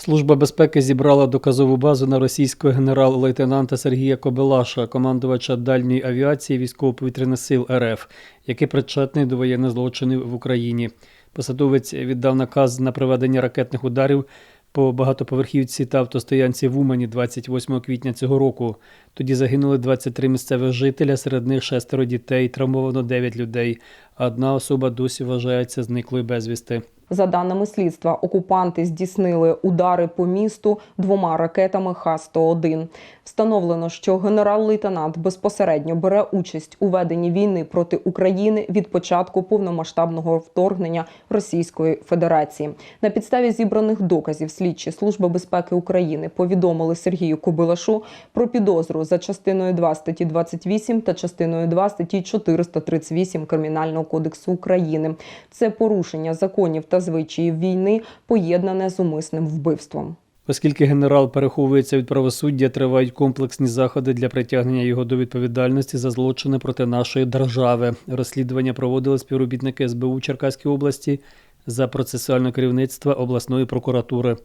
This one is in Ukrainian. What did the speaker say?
Служба безпеки зібрала доказову базу на російського генерал-лейтенанта Сергія Кобелаша, командувача дальньої авіації військово-повітряних сил РФ, який причетний до воєнних злочинів в Україні. Посадовець віддав наказ на проведення ракетних ударів по багатоповерхівці та автостоянці в Умані 28 квітня цього року. Тоді загинули 23 місцевих жителя, серед них шестеро дітей, травмовано 9 людей. Одна особа досі вважається зниклою безвісти. За даними слідства, окупанти здійснили удари по місту двома ракетами Х-101. Встановлено, що генерал-лейтенант безпосередньо бере участь у веденні війни проти України від початку повномасштабного вторгнення Російської Федерації. На підставі зібраних доказів слідчі Служби безпеки України повідомили Сергію Кобилашу про підозру за частиною 2 статті 28 та частиною 2 статті 438 Кримінального кодексу України. Це порушення законів та звичаїв війни, поєднане з умисним вбивством. Оскільки генерал переховується від правосуддя, тривають комплексні заходи для притягнення його до відповідальності за злочини проти нашої держави. Розслідування проводили співробітники СБУ Черкаської області за процесуальне керівництво обласної прокуратури.